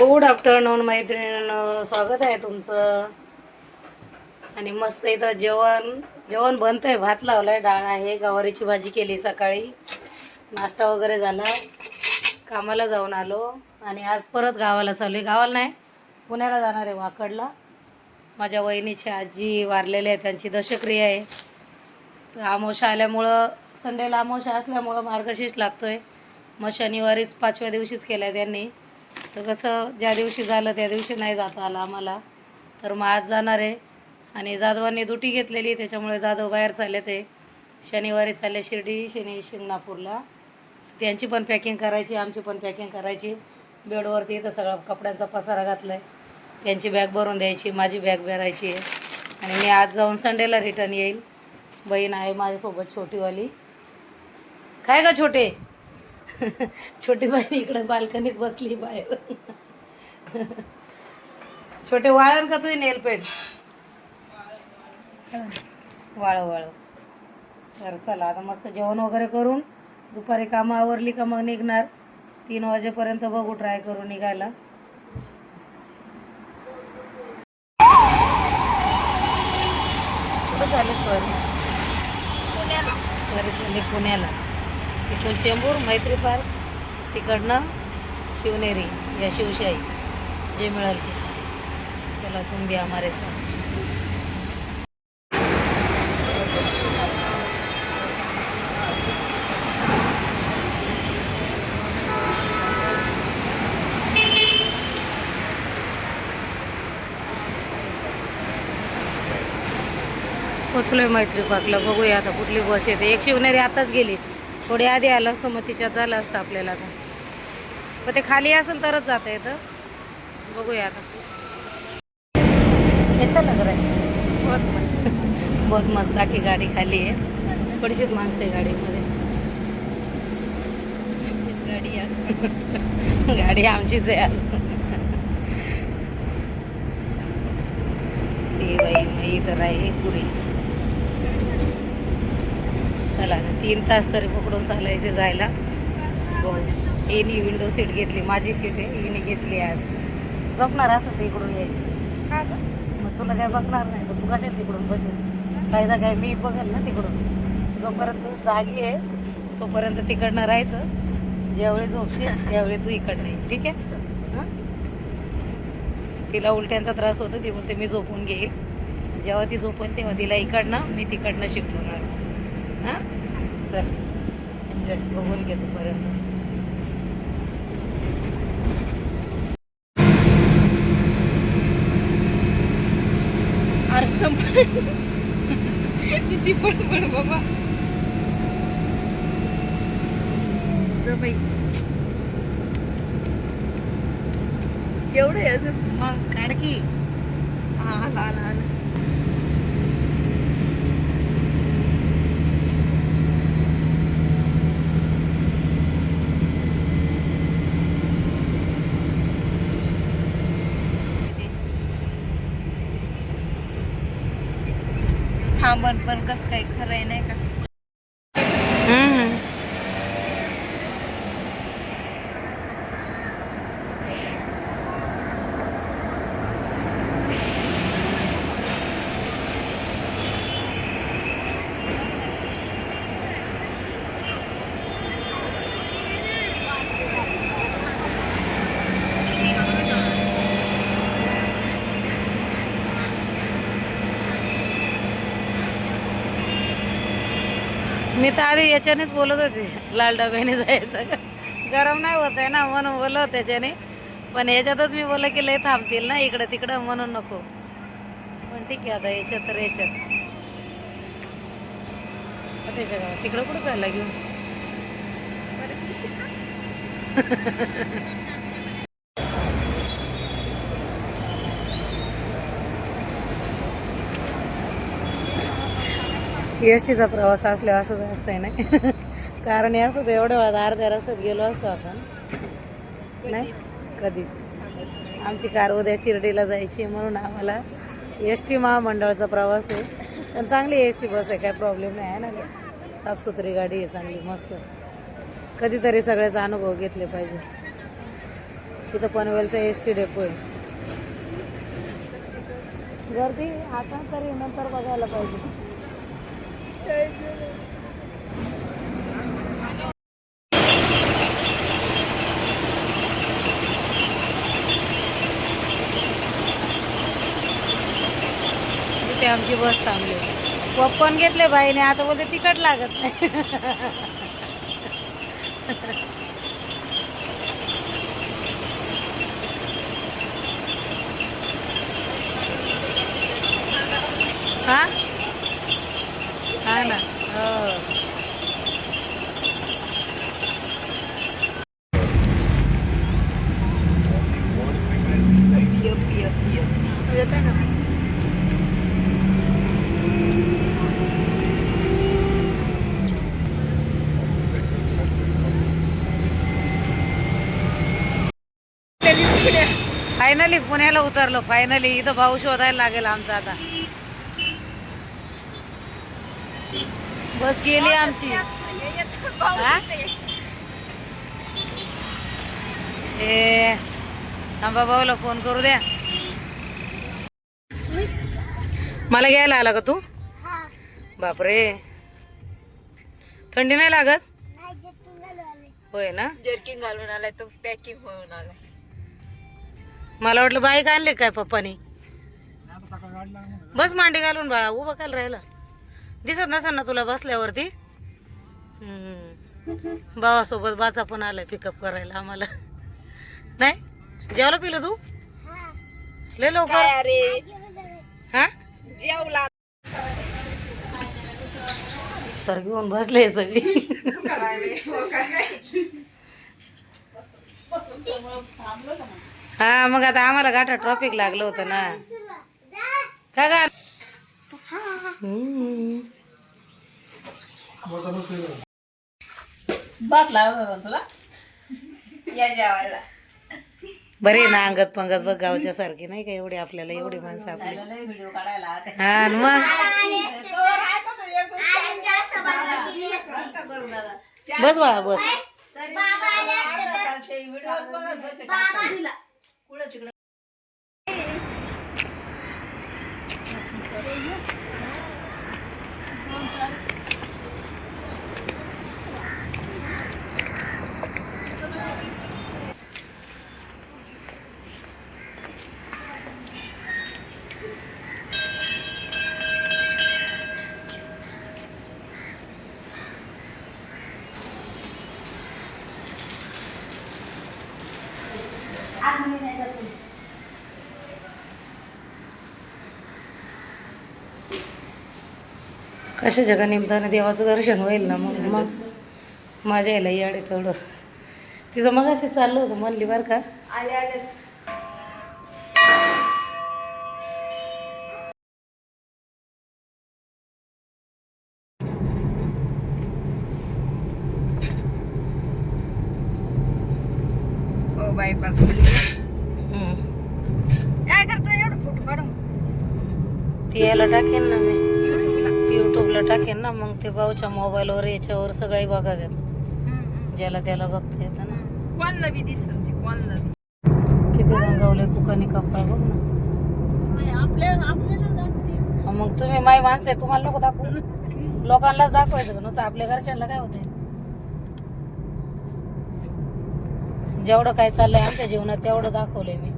Good afternoon मैत्रिणीनं. स्वागत आहे तुमचं. आणि मस्त इथं जेवण जेवण बनतंय भात लावलाय डाळ आहे. गवारीची भाजी केली सकाळी. नाश्ता वगैरे झाला. कामाला जाऊन आलो. आणि आज परत गावाला चालू आहे. गावाला नाही पुण्याला जाणार आहे वाकडला. माझ्या वहिनीची आजी वारलेली आहे. त्यांची दशक्रिया आहे. तर आमोशा आल्यामुळं संडेला आमोशा असल्यामुळं मार्गशीर्ष लागतो आहे मग शनिवारीच पाचव्या दिवशीच केलं आहे त्यांनी. तर कसं ज्या दिवशी झालं त्या दिवशी नाही जाता आलं आम्हाला. तर मग आज जाणार आहे. आणि जाधवांनी दुटी घेतलेली त्याच्यामुळे जाधव बाहेर चालले ते शनिवारी चालले शिर्डी शनी शिंगणापूरला. त्यांची पण पॅकिंग करायची आमची पण पॅकिंग करायची. बेडवरती इथं सगळा कपड्यांचा पसारा घातला आहे त्यांची बॅग भरून द्यायची माझी बॅग भरायची आहे. आणि मी आज जाऊन संडेला रिटर्न येईल. बहीण आहे माझ्यासोबत छोटीवाली. काय का छोटे? छोटी बाई इकडं बाल्कनीत बसली बाहेर. छोटे वाळण का तुम्ही नेलपेट वाळ वाळ तर चला आता मस्त जेवण वगैरे करून दुपारी कामं आवरली का मग निघणार. तीन वाजेपर्यंत बघू ट्राय करू निघायला. झाले सॉरी सॉरी झाली पुण्याला. तिथून चेंबूर मैत्री पार्क तिकडनं शिवनेरी या शिवशाही. जे मिळाल ते. चला तुम्ही भी सर पोचलोय मैत्री पार्कला. बघूया आता कुठली बस येते. एक शिवनेरी आताच गेली. थोडी आधी आलं असतं मग तिच्यात झालं असतं आपल्याला आता. पण ते खाली असेल तरच जाता येतं बघूया आता. कसं लग रहा बहुत मस्त. बहुत मस्त आखी गाडी खाली आहे. थोडीशीच माणसं आहे गाडीमध्ये. आमचीच गाडी आज. गाडी आमचीच आहे आज. ती बाई मी इथं आहे पुरी. चला तीन तास तरी पकडून चालायचे जायला. हो हिनी विंडो सीट घेतली. माझी सीट आहे. हिने घेतली आज. बघणार असं ते इकडून यायचं. मग तुला काय बघणार नाही. तर तू कशात तिकडून बसेल? फायदा काय? मी बघेल ना तिकडून. जोपर्यंत जागी आहे तोपर्यंत तिकडनं राहायचं. ज्यावेळी झोपशील त्यावेळी तू इकडनं ये. ठीक आहे? तिला उलट्यांचा त्रास होतो. ती बोलते मी झोपून घेईल. जेव्हा ती झोपेल तेव्हा तिला इकडनं मी तिकडनं शिफ्ट होणार. हां? चल. एन्जॉय बघून घे तोपर्यंत अरे संप ती पण पण बाबा. बाई. एवढं अजून? मग काढकी हा आला आला आला. थांबन पण कसं काही खरं आहे नाही का? मी तर आधी याच्यानेच बोलत होते लाल डब्याने जायचं गरम नाही होत आहे ना म्हणून बोलत त्याच्याने. पण याच्यातच मी बोललं की लय थांबतील ना इकडं तिकडं म्हणून नको. पण ठीक आहे आता याच्यात तर याच्यात. त्याच्या तिकडं कुठं चालला घेऊन परत येशील ना? एस टीचा प्रवास असल्यावर असंच असतंय नाही कारण हे असं एवढ्या वेळात अर्ध्या रस्त्यात गेलो असतो आपण. नाही? कधीच. आमची कार उद्या शिर्डीला जायची म्हणून आम्हाला एस टी महामंडळाचा प्रवास आहे. पण चांगली ए सी बस आहे काय प्रॉब्लेम नाही आहे ना गं? साफसुथरी गाडी आहे चांगली मस्त. कधीतरी सगळ्याचा अनुभव घेतले पाहिजे. तिथं पनवेलचा एस टी डेपो आहे. गर्दी आता तरी नंतर बघायला पाहिजे. इथे आमची बस थांबली. पॉपकॉर्न घेतले बाईने आता बोलते तिकट लागत नाही. हा? हा ना? हो फायनली पुण्याला उतरलो. फायनली इथं भाऊ शोधायला लागेल आमचा आता. बस गेली आमची. हा? ए थांबा भाऊला फोन करू द्या. मला घ्यायला आला का तू? बापरे. थंडी नाही लागत? होय ना? जर्किंग घालून आलाय तो पॅकिंग होऊन आलाय. मला वाटलं बाईक आणली काय पप्पानी? बस मांडी घालून बाळा उभं काल राहिला. दिसत नसेल ना तुला बसल्यावरती? हम्म. भावासोबत बाचा पण आलाय पिकअप करायला आम्हाला. नाही? जेवलं पिलं तू? लय लवकर. अरे? हा? जेवला. तर घेऊन बसले सगळी. हा मग आता आम्हाला गाठा ट्रॉफिक लागलं होतं ना. काय गा हम्म. या जेवायला. बरे ना अंगत पंगत बघ गावच्या सारखी नाही का? एवढी आपल्याला एवढी माणसं आपली. व्हिडिओ काढायला हा मग? बस बाळा बस. कशा जगा निमताने देवाचं दर्शन होईल ना मग? मग माझ्या यायला याडे तेवढं. तिचं मग असे चाललं होतं म्हणली बरं का. आले आलेच. हो बायपास हम्म. काय करतो एवढं फोटो काढून ती याला टाकेन ना मी. युट्यूबला टाकेन ना मग ते भाऊच्या मोबाईलवर याच्यावर सगळी बघाव्यात ज्याला त्याला बघता येतं ना. कोणला बी दिसल ते कोणला बी. किती रंगावले कुकानी कपडा बघ ना. आपल्या आपल्याला लागते हा, मग तुम्ही माई माणसं आहे तुम्हाला नको दाखवू. लोकांनाच दाखवायचं का? नुसतं आपल्या घरच्यांना काय होतंय? जेवढं काय चाललंय आमच्या जीवनात तेवढं दाखवलंय मी.